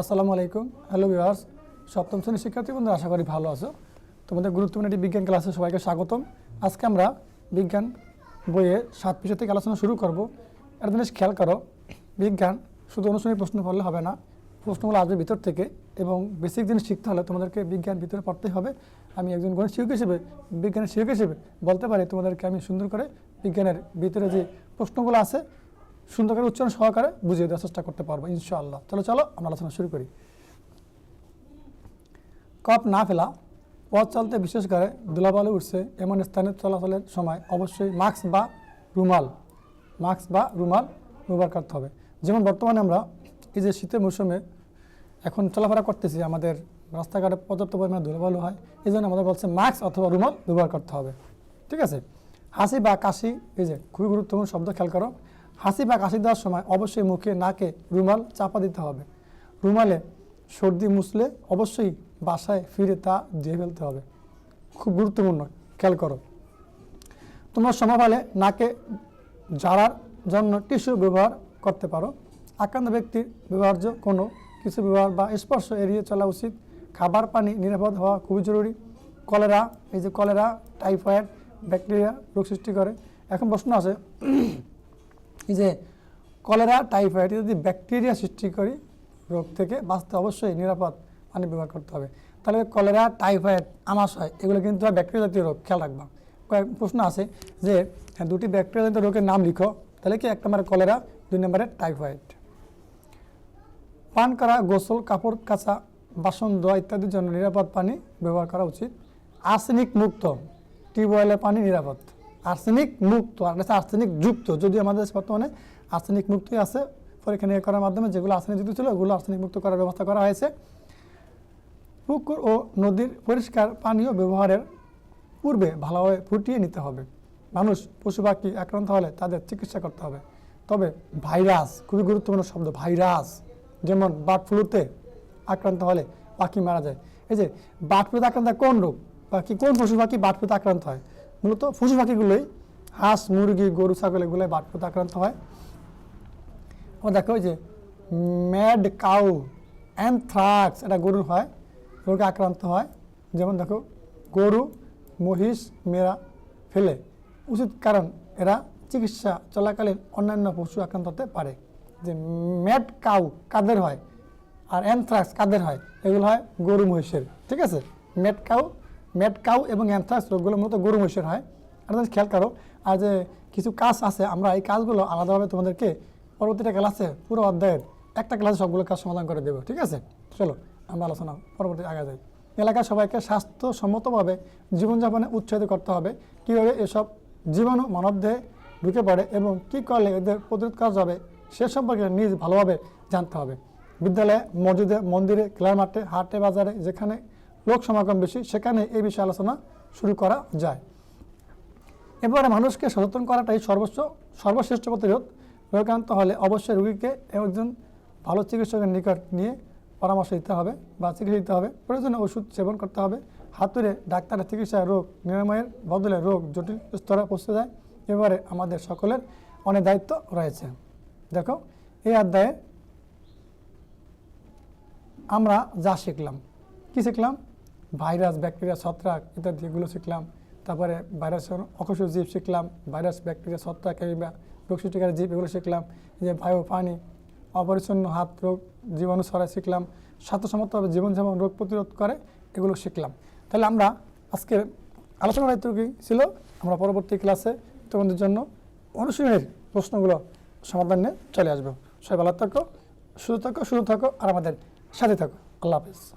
আসসালামু আলাইকুম। Hello viewers সপ্তম শ্রেণির শিক্ষার্থী বন্ধু আশা করি ভালো আছো। তোমাদের গুরুত্বপূর্ণ একটি বিজ্ঞান ক্লাসে সবাইকে স্বাগতম। আজকে আমরা বিজ্ঞান বইয়ে সাত বিষয় থেকে আলোচনা শুরু করব। একটা জিনিস খেয়াল করো, বিজ্ঞান শুধু অনুশীলনী প্রশ্ন পড়লে হবে না, প্রশ্নগুলো আসবে ভিতর থেকে এবং বেসিক জিনিস শিখতে হলে তোমাদেরকে বিজ্ঞান ভিতরে পড়তেই হবে। আমি একজন গণিত শিক্ষক হিসেবে, বিজ্ঞানের শিক্ষক হিসেবে বলতে পারি তোমাদেরকে আমি সুন্দর করে বিজ্ঞানের ভিতরে যে প্রশ্নগুলো আছে সুন্দর করে উচ্চারণ সহকারে বুঝিয়ে দেওয়ার চেষ্টা করতে পারব, ইনশাআল্লাহ। চলো চলো, আমরা আলোচনা শুরু করি। কপ না ফেলা, পথ চলতে বিশেষ করে ধুলাবালু উঠছে, এমন স্থানে চলাচলের সময় অবশ্যই মাস্ক বা রুমাল, মাস্ক বা রুমাল ব্যবহার করতে হবে। যেমন বর্তমানে আমরা এই যে শীতের মৌসুমে এখন চলাফেরা করতেছি, আমাদের রাস্তাঘাটে পর্যাপ্ত পরিমাণে ধুলাবালু হয়, এই জন্য আমাদের বলছে মাস্ক অথবা রুমাল ব্যবহার করতে হবে। ঠিক আছে? হাসি বা কাশি, এই যে খুবই গুরুত্বপূর্ণ শব্দ, খেয়াল করো। হাসি বা কাশি দেওয়ার সময় অবশ্যই মুখে, নাকে রুমাল চাপা দিতে হবে। রুমালে সর্দি মুছলে অবশ্যই বাসায় ফিরে তা দিয়ে ফেলতে হবে। খুব গুরুত্বপূর্ণ, খেয়াল করো। তোমরা সমপালে নাকে ঝাড়ার জন্য টিস্যু ব্যবহার করতে পারো। আক্রান্ত ব্যক্তির ব্যবহার্য কোনো কিছু ব্যবহার বা স্পর্শ এড়িয়ে চলা উচিত। খাবার, পানি নিরাপদ হওয়া খুবই জরুরি। কলেরা, এই যে কলেরা, টাইফয়েড, ব্যাকটেরিয়া রোগ সৃষ্টি করে। এখন প্রশ্ন আছে যে কলেরা, টাইফয়েড যদি ব্যাকটেরিয়া সৃষ্টি করি রোগ থেকে বাঁচতে অবশ্যই নিরাপদ পানি ব্যবহার করতে হবে। তাহলে কলেরা, টাইফয়েড, আমাশয়, এগুলো কিন্তু ব্যাকটেরিয়া জাতীয় রোগ, খেয়াল রাখবা। প্রশ্ন আছে যে হ্যাঁ দুটি ব্যাকটেরিয়া জাতীয় রোগের নাম লিখো, তাহলে কি এক নম্বরে কলেরা, দুই নম্বরে টাইফয়েড? পান করা, গোসল, কাপড় কাচা, বাসন ধোয়া ইত্যাদির জন্য নিরাপদ পানি ব্যবহার করা উচিত। আর্সেনিক মুক্ত, টিউবওয়েলের পানি নিরাপদ। আর্সেনিক মুক্ত, আর আর্সেনিক যুক্ত। যদি আমাদের বর্তমানে আর্সেনিক মুক্তই আছে, পরীক্ষা নিরীক্ষা করার মাধ্যমে যেগুলো আর্সেনিক যুক্ত ছিল, ওগুলো আর্সেনিক মুক্ত করার ব্যবস্থা করা হয়েছে। পুকুর ও নদীর পরিষ্কার পানীয় ব্যবহারের পূর্বে ভালোভাবে ফুটিয়ে নিতে হবে। মানুষ, পশু পাখি আক্রান্ত হলে তাদের চিকিৎসা করতে হবে। তবে ভাইরাস, খুবই গুরুত্বপূর্ণ শব্দ, ভাইরাস, যেমন বার্ড ফ্লুতে আক্রান্ত হলে পাখি মারা যায়। এই যে বার্ড ফ্লুতে আক্রান্ত কোন রোগ? পাখি কোন পশু পাখি বার্ড ফ্লুতে আক্রান্ত হয়? মূলত পশু পাখিগুলোই হাঁস, মুরগি, গরু, ছাগল এগুলোই বার্ড আক্রান্ত হয়। ও দেখো যে ম্যাড কাউ, অ্যানথ্রাক্স এটা গরুর হয়, রোগে আক্রান্ত হয়। যেমন দেখো, গরু, মহিষ, মেরা ফেলে। উচিত কারণ এরা চিকিৎসা চলাকালীন অন্যান্য পশু আক্রান্ত হতে পারে। যে ম্যাড কাউ কাদের হয়? আর অ্যানথ্রাক্স কাদের হয়? এগুলো হয় গরু, মহিষের। ঠিক আছে? ম্যাড কাউ ম্যাড কাউ এবং অ্যানথ্রাক্স রোগগুলো মূলত গরু, মহিষের হয়। তাহলে খেয়াল করো, আর যে কিছু কাজ আছে, আমরা এই কাজগুলো আলাদাভাবে তোমাদেরকে পরবর্তীটা ক্লাসে পুরো অধ্যায়ের একটা ক্লাসে সবগুলো কাজ সমাধান করে দেবো, ঠিক আছে? চলো, আমরা আলোচনা পরবর্তী আগে যাই। এলাকার সবাইকে স্বাস্থ্যসম্মতভাবে জীবনযাপনে উৎসাহিত করতে হবে, কীভাবে এসব জীবাণু মানবদেহে ঢুকে পড়ে এবং কী করলে এদের প্রতিরোধ করা যাবে, সে সম্পর্কে নিজ ভালোভাবে জানতে হবে। বিদ্যালয়ে, মসজিদে, মন্দিরে, খেলার মাঠে, হাটে, বাজারে, যেখানে লোক সমাগম বেশি, সেখানে এই বিষয়ে আলোচনা শুরু করা যায়। এবারে মানুষকে সচেতন করাটাই সর্বোচ্চ, সর্বশ্রেষ্ঠ প্রতিরোধ। রোগাক্রান্ত হলে অবশ্যই রোগীকে একজন ভালো চিকিৎসকের নিকট নিয়ে পরামর্শ দিতে হবে বা চিকিৎসা দিতে হবে। প্রয়োজনে ওষুধ সেবন করতে হবে। হাতুড়ে ডাক্তারের চিকিৎসায় রোগ নিরাময়ের বদলে রোগ জটিল স্তরে পৌঁছে যায়। এবারে আমাদের সকলের অনেক দায়িত্ব রয়েছে। দেখো, এই অধ্যায়ে আমরা যা শিখলাম। কী শিখলাম? ভাইরাস, ব্যাকটেরিয়া, ছত্রাক ইত্যাদি এগুলো শিখলাম। তারপরে ভাইরাসের অকস্য জীব শিখলাম, ভাইরাস, ব্যাকটেরিয়া, ছত্রাক কিংবা রোগ সৃষ্টিকারী জীব এগুলো শিখলাম। যে বায়ু, পানি, অপরিচ্ছন্ন হাত রোগ, জীবাণু ছড়াই শিখলাম। স্বাস্থ্যসম্মতভাবে জীবনযাপন, রোগ প্রতিরোধ করে এগুলো শিখলাম। তাহলে আমরা আজকের আলোচনার কি ছিল, আমরা পরবর্তী ক্লাসে তোমাদের জন্য অনুশীলনের প্রশ্নগুলো সমাধান নিয়ে চলে আসব। সবাই ভালো থাকো, সুস্থ থাকো সুস্থ থাকো, আর আমাদের সাথে থাকো। আল্লাহ হাফিজ।